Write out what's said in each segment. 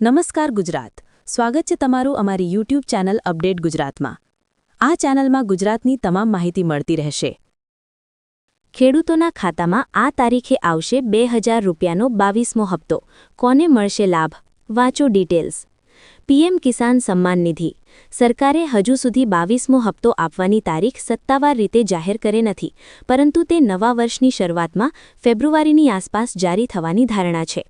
નમસ્કાર ગુજરાત. સ્વાગત છે તમારું અમારી યુટ્યુબ ચેનલ અપડેટ ગુજરાતમાં. આ ચેનલમાં ગુજરાતની તમામ માહિતી મળતી રહેશે. ખેડૂતોના ખાતામાં આ તારીખે આવશે બે હજાર રૂપિયાનો બાવીસમો હપ્તો. કોને મળશે લાભ? વાંચો ડિટેલ્સ. પીએમ કિસાન સન્માન નિધિ. સરકારે હજુ સુધી બાવીસમો હપ્તો આપવાની તારીખ સત્તાવાર રીતે જાહેર કરે નથી, પરંતુ તે નવા વર્ષની શરૂઆતમાં ફેબ્રુઆરીની આસપાસ જારી થવાની ધારણા છે.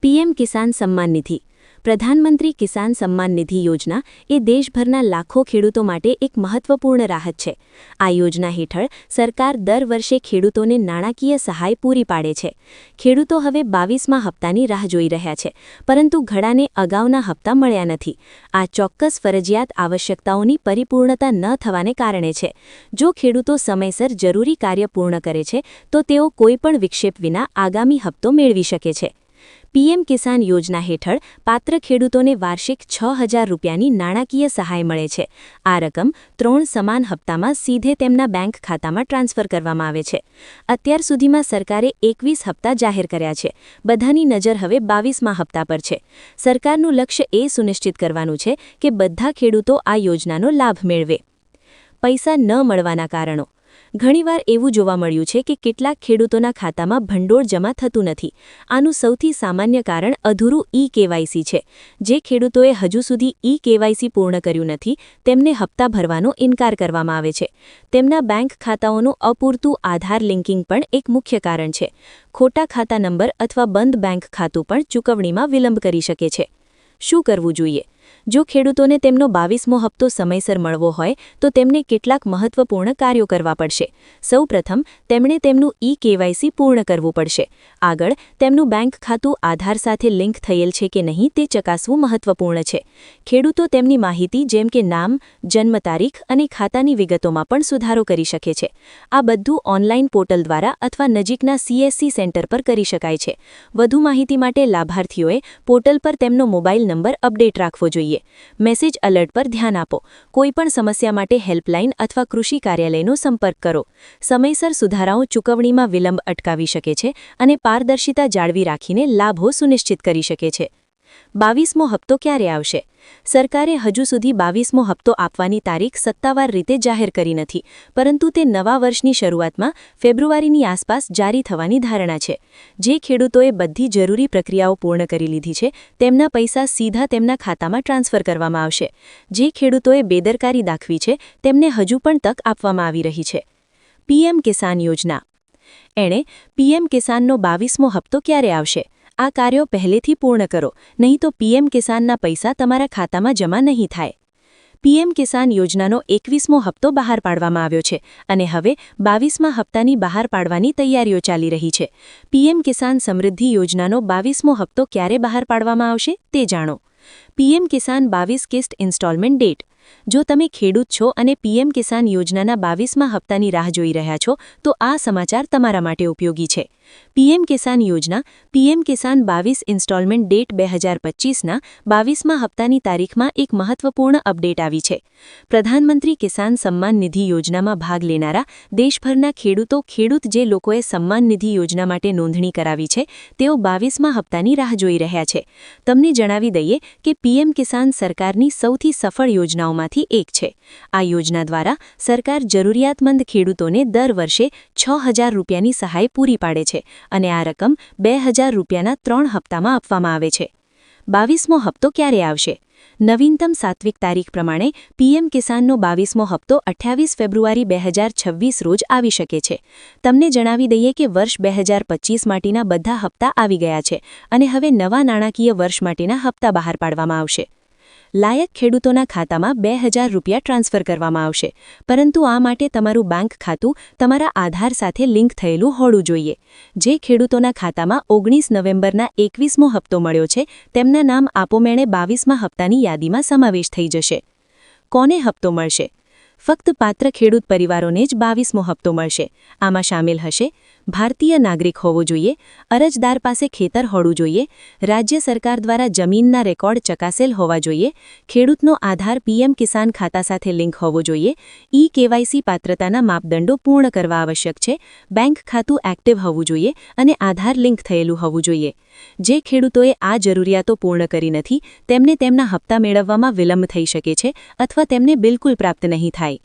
પીએમ કિસાન સન્માન નિધિ. પ્રધાનમંત્રી કિસાન સન્માન નિધિ યોજના એ દેશભરના લાખો ખેડૂતો માટે એક મહત્વપૂર્ણ રાહત છે. આ યોજના હેઠળ સરકાર દર વર્ષે ખેડૂતોને નાણાકીય સહાય પૂરી પાડે છે. ખેડૂતો હવે બાવીસમાં હપ્તાની રાહ જોઈ રહ્યા છે, પરંતુ ઘડાને અગાઉના હપ્તા મળ્યા નથી. આ ચોક્કસ ફરજિયાત આવશ્યકતાઓની પરિપૂર્ણતા ન થવાને કારણે છે. જો ખેડૂતો સમયસર જરૂરી કાર્ય પૂર્ણ કરે છે, તો તેઓ કોઈપણ વિક્ષેપ વિના આગામી હપ્તો મેળવી શકે છે. પીએમ કિસાન યોજના હેઠળ પાત્ર ખેડૂતોને વાર્ષિક છ હજાર રૂપિયાની નાણાકીય સહાય મળે છે. આ રકમ ત્રણ સમાન હપ્તામાં સીધે તેમના બેંક ખાતામાં ટ્રાન્સફર કરવામાં આવે છે. અત્યાર સુધીમાં સરકારે એકવીસ હપ્તા જાહેર કર્યા છે. બધાની નજર હવે બાવીસમાં હપ્તા પર છે. સરકારનું લક્ષ્ય એ સુનિશ્ચિત કરવાનું છે કે બધા ખેડૂતો આ યોજનાનો લાભ મેળવે. પૈસા ન મળવાના કારણો. ઘણીવાર એવું જોવા મળ્યું છે કે કેટલાક ખેડૂતોના ખાતામાં ભંડોળ જમા થતું નથી. આનું સૌથી સામાન્ય કારણ અધૂરું ઈ કેવાયસી છે. જે ખેડૂતોએ હજુ સુધી ઈ કેવાયસી પૂર્ણ કર્યું નથી, તેમને હપ્તા ભરવાનો ઇનકાર કરવામાં આવે છે. તેમના બેંક ખાતાઓનું અપૂરતું આધાર લિંકિંગ પણ એક મુખ્ય કારણ છે. ખોટા ખાતા નંબર અથવા બંધ બેંક ખાતું પણ ચૂકવણીમાં વિલંબ કરી શકે છે. શું કરવું જોઈએ? જો ખેડૂતોને તેમનો બાવીસમો હપ્તો સમયસર મળવો હોય, તો તેમને કેટલાક મહત્વપૂર્ણ કાર્યો કરવા પડશે. સૌપ્રથમ તેમણે તેમનું ઈ કેવાયસી પૂર્ણ કરવું પડશે. આગળ, તેમનું બેંક ખાતું આધાર સાથે લિંક થયેલ છે કે નહીં તે ચકાસવું મહત્વપૂર્ણ છે. ખેડૂતો તેમની માહિતી જેમ કે નામ, જન્મ તારીખ અને ખાતાની વિગતોમાં પણ સુધારો કરી શકે છે. આ બધું ઓનલાઈન પોર્ટલ દ્વારા અથવા નજીકના સીએસસી સેન્ટર પર કરી શકાય છે. વધુ માહિતી માટે લાભાર્થીઓએ પોર્ટલ પર તેમનો મોબાઈલ નંબર અપડેટ રાખવો જોઈએ. મેસેજ અલર્ટ પર ધ્યાન આપો. કોઈપણ સમસ્યા માટે હેલ્પલાઇન અથવા કૃષિ કાર્યાલયનો સંપર્ક કરો. સમયસર સુધારાઓ ચૂકવણીમાં વિલંબ અટકાવી શકે છે અને પારદર્શિતા જાળવી રાખીને લાભો સુનિશ્ચિત કરી શકે છે. બાવીસમો હપ્તો ક્યારે આવશે? સરકારે હજુ સુધી બાવીસમો હપ્તો આપવાની તારીખ સત્તાવાર રીતે જાહેર કરી નથી, પરંતુ તે નવા વર્ષની શરૂઆતમાં ફેબ્રુઆરીની આસપાસ જારી થવાની ધારણા છે. જે ખેડૂતોએ બધી જરૂરી પ્રક્રિયાઓ પૂર્ણ કરી લીધી છે, તેમના પૈસા સીધા તેમના ખાતામાં ટ્રાન્સફર કરવામાં આવશે. જે ખેડૂતોએ બેદરકારી દાખવી છે, તેમને હજુ પણ તક આપવામાં આવી રહી છે. પીએમ કિસાન યોજના. એણે, પીએમ કિસાનનો બાવીસમો હપ્તો ક્યારે આવશે? આ કાર્યો પહેલેથી પૂર્ણ કરો, નહીં તો પીએમ કિસાનના પૈસા તમારા ખાતામાં જમા નહીં થાય. પીએમ કિસાન યોજનાનો એકવીસમો હપ્તો બહાર પાડવામાં આવ્યો છે અને હવે બાવીસમાં હપ્તાની બહાર પાડવાની તૈયારીઓ ચાલી રહી છે. પીએમ કિસાન સમૃદ્ધિ યોજનાનો બાવીસમો હપ્તો ક્યારે બહાર પાડવામાં આવશે તે જાણો. પીએમ કિસાન બાવીસ કિસ્ટ ઇન્સ્ટોલમેન્ટ ડેટ. જો તમે ખેડૂત છો અને પીએમ કિસાન યોજનાના બાવીસમાં હપ્તાની રાહ જોઈ રહ્યા છો, તો આ સમાચાર તમારા માટે ઉપયોગી છે. પીએમ કિસાન યોજના, પીએમ કિસાન બાવીસ ઇન્સ્ટોલમેન્ટ ડેટ બે હજાર પચીસના બાવીસમાં હપ્તાની તારીખમાં એક મહત્વપૂર્ણ અપડેટ આવી છે. પ્રધાનમંત્રી કિસાન સન્માન નિધિ યોજનામાં ભાગ લેનારા દેશભરના ખેડૂતો ખેડૂત જે લોકોએ સન્માન નિધિ યોજના માટે નોંધણી કરાવી છે, તેઓ બાવીસમાં હપ્તાની રાહ જોઈ રહ્યા છે. તમને જણાવી દઈએ કે પીએમ કિસાન સરકારની સૌથી સફળ યોજનાઓમાંથી એક છે. આ યોજના દ્વારા સરકાર જરૂરિયાતમંદ ખેડૂતોને દર વર્ષે છ હજાર રૂપિયાની સહાય પૂરી પાડે છે અને આ રકમ બે હજાર રૂપિયાના ત્રણ હપ્તામાં આપવામાં આવે છે. બાવીસમો હપ્તો ક્યારે આવશે? નવીનતમ સાત્વિક તારીખ પ્રમાણે પીએમ કિસાનનો બાવીસમો હપ્તો અઠ્યાવીસ ફેબ્રુઆરી બે રોજ આવી શકે છે. તમને જણાવી દઈએ કે વર્ષ બે હજાર માટેના બધા હપ્તા આવી ગયા છે અને હવે નવા નાણાકીય વર્ષ માટેના હપ્તા બહાર પાડવામાં આવશે. લાયક ખેડૂતોના ખાતામાં બે હજાર રૂપિયા ટ્રાન્સફર કરવામાં આવશે. પરંતુ આ માટે તમારું બેંક ખાતું તમારા આધાર સાથે લિંક થયેલું હોવું જોઈએ. જે ખેડૂતોના ખાતામાં ઓગણીસ નવેમ્બરના એકવીસમો હપ્તો મળ્યો છે, તેમના નામ આપોમેણે બાવીસમા હપ્તાની યાદીમાં સમાવેશ થઈ જશે. કોને હપ્તો મળશે? ફક્ત પાત્ર ખેડૂત પરિવારોને જ બાવીસમો હપ્તો મળશે. આમાં સામેલ હશે ભારતીય નાગરિક હોવો જોઈએ, અરજદાર પાસે ખેતર હોવું જોઈએ, રાજ્ય સરકાર દ્વારા જમીનના રેકોર્ડ ચકાસેલ હોવા જોઈએ, ખેડૂતનો આધાર પીએમ કિસાન ખાતા સાથે લિંક હોવો જોઈએ, ઈ કેવાયસી પાત્રતાના માપદંડો પૂર્ણ કરવા આવશ્યક છે, બેંક ખાતું એક્ટિવ હોવું જોઈએ અને આધાર લિંક થયેલું હોવું જોઈએ. જે ખેડૂતોએ આ જરૂરિયાતો પૂર્ણ કરી નથી, તેમને તેમના હપ્તા મેળવવામાં વિલંબ થઈ શકે છે અથવા તેમને બિલકુલ પ્રાપ્ત નહીં થાય.